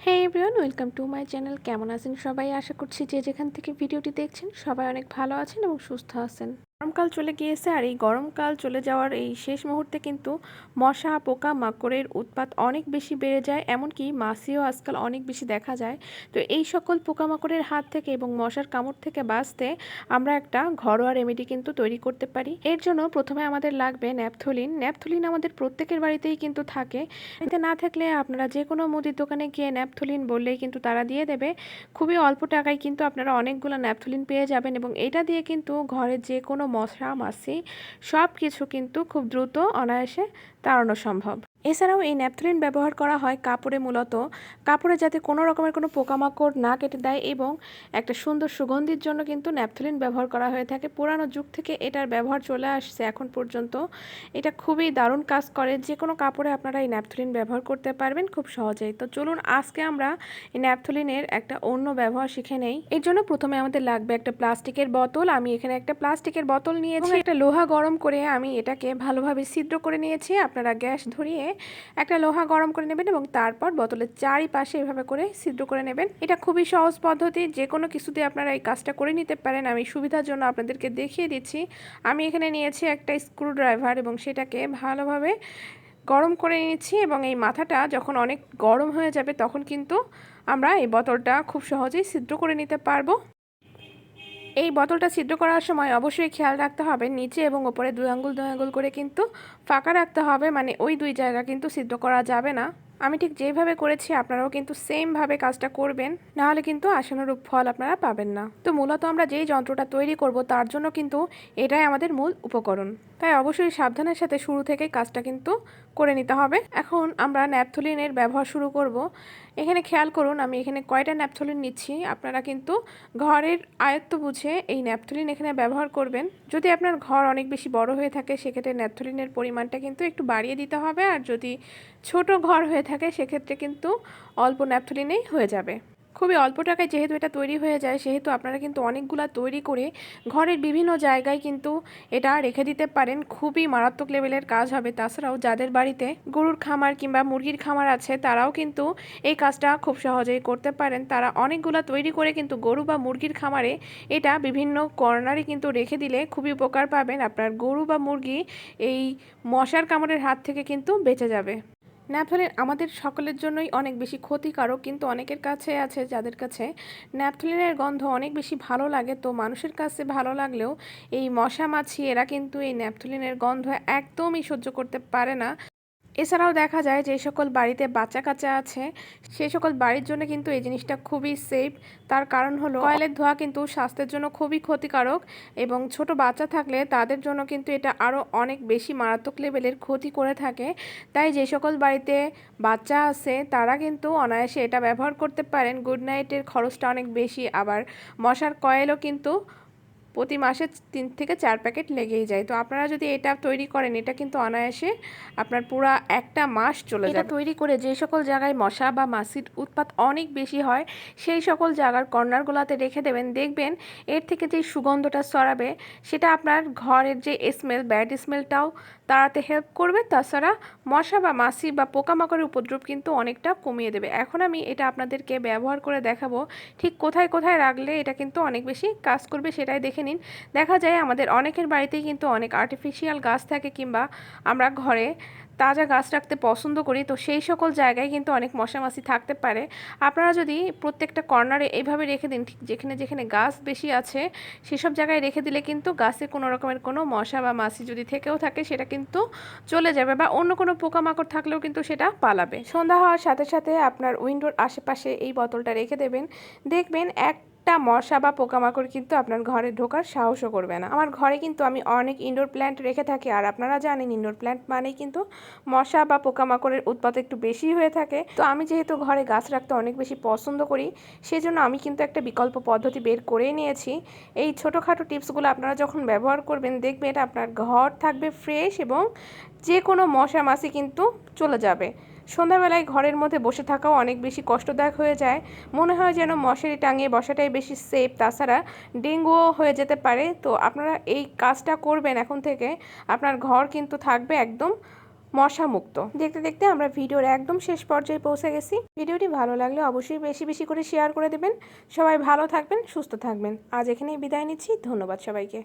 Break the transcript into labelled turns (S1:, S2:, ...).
S1: হ্যাঁ everyone welcome to my channel কেমন আছেন সবাই? আশা করছি যে যেখান থেকে ভিডিওটি দেখছেন, সবাই অনেক ভালো আছেন এবং সুস্থ আছেন। গরমকাল চলে গিয়েছে আর এই গরমকাল চলে যাওয়ার এই শেষ মুহূর্তে কিন্তু মশা পোকা মাকড়ের উৎপাত অনেক বেশি বেড়ে যায়। এমনকি মাছিও আজকাল অনেক বেশি দেখা যায়। তো এই সকল পোকামাকড়ের হাত থেকে এবং মশার কামড় থেকে বাঁচতে আমরা একটা ঘরোয়া রেমেডি কিন্তু তৈরি করতে পারি। এর জন্য প্রথমে আমাদের লাগবে ন্যাপথলিন। ন্যাপথলিন আমাদের প্রত্যেকের বাড়িতেই কিন্তু থাকে। এতে না থাকলে আপনারা যে কোনো মুদির দোকানে গিয়ে ন্যাপথলিন বললেই কিন্তু তারা দিয়ে দেবে। খুবই অল্প টাকায় কিন্তু আপনারা অনেকগুলো ন্যাপথলিন পেয়ে যাবেন এবং এটা দিয়ে কিন্তু ঘরের যে কোনো মশা মাছি সব কিছু কিন্তু খুব দ্রুত অনায়াসে তাড়ানো সম্ভব। এছাড়াও এই ন্যাপথলিন ব্যবহার করা হয় কাপড়ে মূলত। কাপড়ে যাতে কোনো রকমের কোনো পোকামাকড় না কেটে দেয় এবং একটা সুন্দর সুগন্ধির জন্য কিন্তু ন্যাপথলিন ব্যবহার করা হয়ে থাকে। পুরানো যুগ থেকে এটার ব্যবহার চলে আসছে এখন পর্যন্ত। এটা খুবই দারুণ কাজ করে। যে কোনো কাপড়ে আপনারা এই ন্যাপথলিন ব্যবহার করতে পারবেন খুব সহজেই। তো চলুন আজকে আমরা এই ন্যাপথলিনের একটা অন্য ব্যবহার শিখে নেই। এর জন্য প্রথমে আমাদের লাগবে একটা প্লাস্টিকের বোতল। আমি এখানে একটা প্লাস্টিকের বোতল নিয়েছি। একটা লোহা গরম করে আমি এটাকে ভালোভাবে ছিদ্র করে নিয়েছি। আপনারা গ্যাস ধরিয়ে একটা লোহা গরম করে নেবেন এবং তারপর বোতলের চারিপাশে এভাবে করে ছিদ্র করে নেবেন। এটা খুবই সহজ পদ্ধতি যে কোনো কিছুতে আপনারা এই কাজটা করে নিতে পারেন। আমি সুবিধার জন্য আপনাদেরকে দেখিয়ে দিচ্ছি। আমি এখানে নিয়েছি একটা স্ক্রুড্রাইভার এবং সেটাকে ভালোভাবে গরম করে নিচ্ছি এবং এই মাথাটা যখন অনেক গরম হয়ে যাবে তখন কিন্তু আমরা এই বোতলটা খুব সহজেই ছিদ্র করে নিতে পারব। এই বোতলটা ছিদ্র করার সময় অবশ্যই খেয়াল রাখতে হবে নিচে এবং ওপরে দুই আঙ্গুল দুই আঙ্গুল করে কিন্তু ফাঁকা রাখতে হবে মানে ওই দুই জায়গা কিন্তু ছিদ্র করা যাবে না। আমি ঠিক যেভাবে করেছি, আপনারাও কিন্তু সেমভাবে কাজটা করবেন, নাহলে কিন্তু আশানুরূপ ফল আপনারা পাবেন না। তো মূলত আমরা যেই যন্ত্রটা তৈরি করব, তার জন্য কিন্তু এটাই আমাদের মূল উপকরণ। তাই অবশ্যই সাবধানের সাথে শুরু থেকে কাজটা কিন্তু করে নিতে হবে। এখন আমরা ন্যাপথলিনের ব্যবহার শুরু করব। এখানে খেয়াল করুন, আমি এখানে কয়টা ন্যাপথলিন নিচ্ছি। আপনারা কিন্তু ঘরের আয়ত্ত বুঝে এই ন্যাপথলিন এখানে ব্যবহার করবেন। যদি আপনার ঘর অনেক বেশি বড় হয়ে থাকে, সেক্ষেত্রে ন্যাপথলিনের পরিমাণটা কিন্তু একটু বাড়িয়ে দিতে হবে। আর যদি ছোট ঘর হয়ে থাকে, সেক্ষেত্রে কিন্তু অল্প ন্যাপথলিনেই হয়ে যাবে। খুবই অল্প টাকায় যেহেতু এটা তৈরি হয়ে যায়, সেহেতু আপনারা কিন্তু অনেকগুলা তৈরি করে ঘরের বিভিন্ন জায়গায় কিন্তু এটা রেখে দিতে পারেন। খুবই মারাত্মক লেভেলের কাজ হবে। তাছাড়াও যাদের বাড়িতে গরুর খামার কিংবা মুরগির খামার আছে, তারাও কিন্তু এই কাজটা খুব সহজেই করতে পারেন। তারা অনেকগুলা তৈরি করে কিন্তু গরু বা মুরগির খামারে এটা বিভিন্ন কর্নারে কিন্তু রেখে দিলে খুবই উপকার পাবেন। আপনার গরু বা মুরগি এই মশার কামড়ের হাত থেকে কিন্তু বেঁচে যাবে। ন্যাপথলিন আমাদের সকলের জন্যই অনেক বেশি ক্ষতিকারক, কিন্তু অনেকের কাছে আছে, যাদের কাছে ন্যাপথলিনের গন্ধ অনেক বেশি ভালো লাগে, তো মানুষের কাছে ভালো লাগলেও এই মশা মাছি এরা কিন্তু এই ন্যাপথলিনের গন্ধ একদমই সহ্য করতে পারে না। এছাড়াও দেখা যায় যে সকল বাড়িতে বাচ্চা কাচ্চা আছে সেই সকল বাড়ির জন্য কিন্তু এই জিনিসটা খুবই সেফ তার কারণ হলো কয়েলের ধোঁয়া কিন্তু স্বাস্থ্যের জন্য খুবই ক্ষতিকারক এবং ছোট বাচ্চা থাকলে তাদের জন্য কিন্তু এটা আরও অনেক বেশি মারাত্মক লেভেলের ক্ষতি করে থাকে। তাই যে সকল বাড়িতে বাচ্চা আছে, তারা কিন্তু অনায়াসে এটা ব্যবহার করতে পারেন। গুড নাইটের খরচটা অনেক বেশি। আবার মশার কয়েলও কিন্তু প্রতি মাসে তিন থেকে চার প্যাকেট লেগেই যায়। তো আপনারা যদি এটা তৈরি করেন এটা কিন্তু অনায়াসে আপনার পুরা একটা মাস চলে যায় তৈরি করে যে সকল জায়গায় মশা বা মাছির উৎপাত অনেক বেশি হয় সেই সকল জায়গার কর্নারগুলোতে রেখে দেবেন। দেখবেন এর থেকে যে সুগন্ধটা ছড়াবে সেটা আপনার ঘরের যে স্মেল ব্যাড স্মেলটাও তাড়াতে হেল্প করবে। তাছাড়া মশা বা মাছি বা পোকামাকড়ের উপদ্রব কিন্তু অনেকটা কমিয়ে দেবে। এখন আমি এটা আপনাদেরকে ব্যবহার করে দেখাবো ঠিক কোথায় কোথায় রাখলে এটা কিন্তু অনেক বেশি কাজ করবে সেটাই দেখে নিন। দেখা যায় আমাদের অনেকের বাড়িতেই কিন্তু অনেক আর্টিফিশিয়াল গাছ থাকে কিংবা আমরা ঘরে তাজা গাছ রাখতে পছন্দ করি। তো সেই সকল জায়গায় কিন্তু অনেক মশামাছি থাকতে পারে। আপনারা যদি প্রত্যেকটা কর্নারে এইভাবে রেখে দিন, ঠিক যেখানে যেখানে গাছ বেশি আছে, সেসব জায়গায় রেখে দিলে কিন্তু গাছে কোনো রকমের কোনো মশা বা মাছি যদি থেকেও থাকে, সেটা কিন্তু চলে যাবে বা অন্য কোনো পোকামাকড় থাকলেও কিন্তু সেটা পালাবে। সন্ধ্যা হওয়ার সাথে সাথে আপনার উইন্ডোর আশেপাশে এই বোতলটা রেখে দেবেন। দেখবেন এক একটা মশা বা পোকামাকড় কিন্তু আপনার ঘরে ঢোকার সাহসও করবে না। আমার ঘরে কিন্তু আমি অনেক ইনডোর প্ল্যান্ট রেখে থাকি, আর আপনারা জানেন ইনডোর প্ল্যান্ট মানেই কিন্তু মশা বা পোকামাকড়ের উৎপাত একটু বেশি হয়ে থাকে। তো আমি যেহেতু ঘরে গাছ রাখতে অনেক বেশি পছন্দ করি, সেজন্য আমি কিন্তু একটা বিকল্প পদ্ধতি বের করেই নিয়েছি। এই ছোটোখাটো টিপসগুলো আপনারা যখন ব্যবহার করবেন, দেখবেন আপনার ঘর থাকবে ফ্রেশ এবং যে কোনো মশা মাছি কিন্তু চলে যাবে। সন্ধ্যাবেলায় ঘরের মধ্যে বসে থাকাও অনেক বেশি কষ্টদায়ক হয়ে যায়। মনে হয় যেন মশারি টাঙিয়ে বসাটাই বেশি সেফ তাছাড়া ডেঙ্গুও হয়ে যেতে পারে। তো আপনারা এই কাজটা করবেন এখন থেকে। আপনার ঘর কিন্তু থাকবে একদম মশা মুক্ত দেখতে দেখতে আমরা ভিডিওর একদম শেষ পর্যায়ে পৌঁছে গেছি। ভিডিওটি ভালো লাগলে অবশ্যই বেশি বেশি করে শেয়ার করে দেবেন। সবাই ভালো থাকবেন, সুস্থ থাকবেন। আজ এখানেই বিদায় নিচ্ছি। ধন্যবাদ সবাইকে।